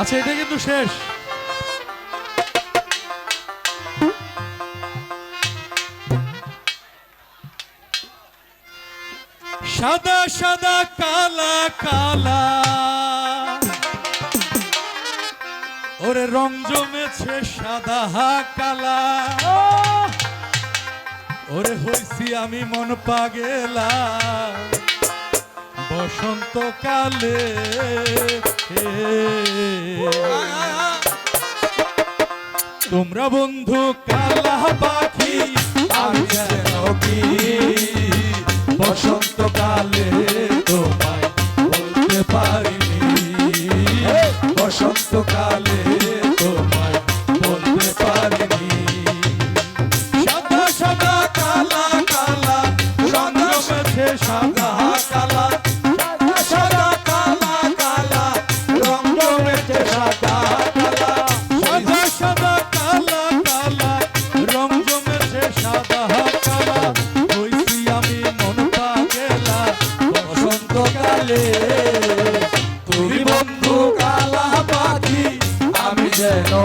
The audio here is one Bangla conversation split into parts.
আচ্ছা এটা কিন্তু শেষ। সাদা সাদা, কালা কালা। ওরে রং জমেছে সাদা কালা। ওরে হইছি আমি মন পাগেলা। বসন্তকালে তোমরা বন্ধু কালা পাখি আমি কি? বসন্তকালে তোমায় বলতে পারিনি। বসন্তকালে তোমায় বলতে পারিনি।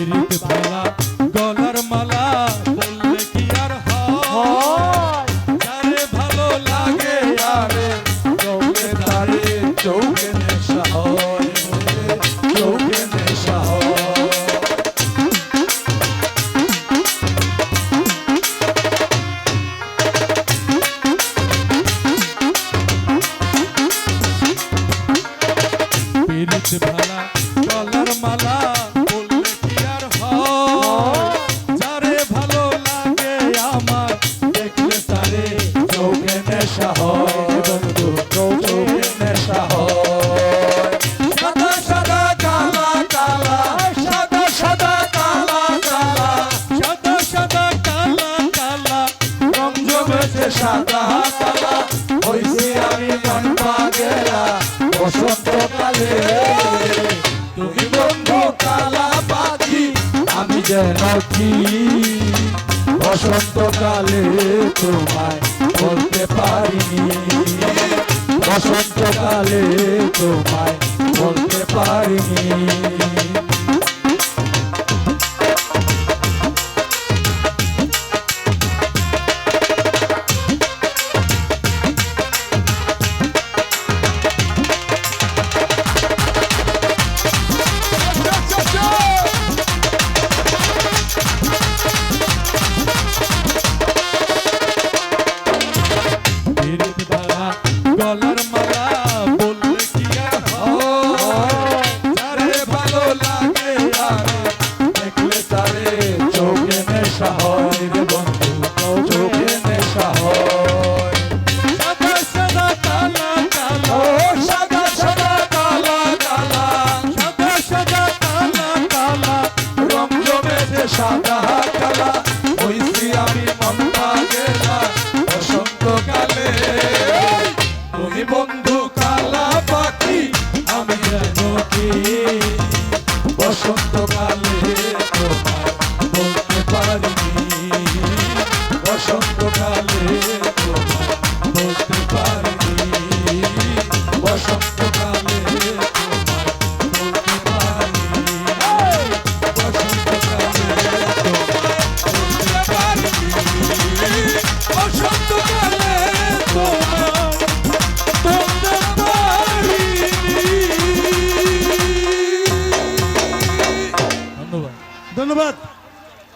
পিরিত ভালা গলার মালা বললে কি আর হয়? ভালো লাগে আরে চৌকে তারে চৌকে সাদা আমি মন পাগেলা বসন্তকালে তুমি বন্ধু আমি যেন কি বসন্তকালে তোমায় বলতে পারিনি বসন্তকালে তোমায় বলতে পারিনি গলার মালা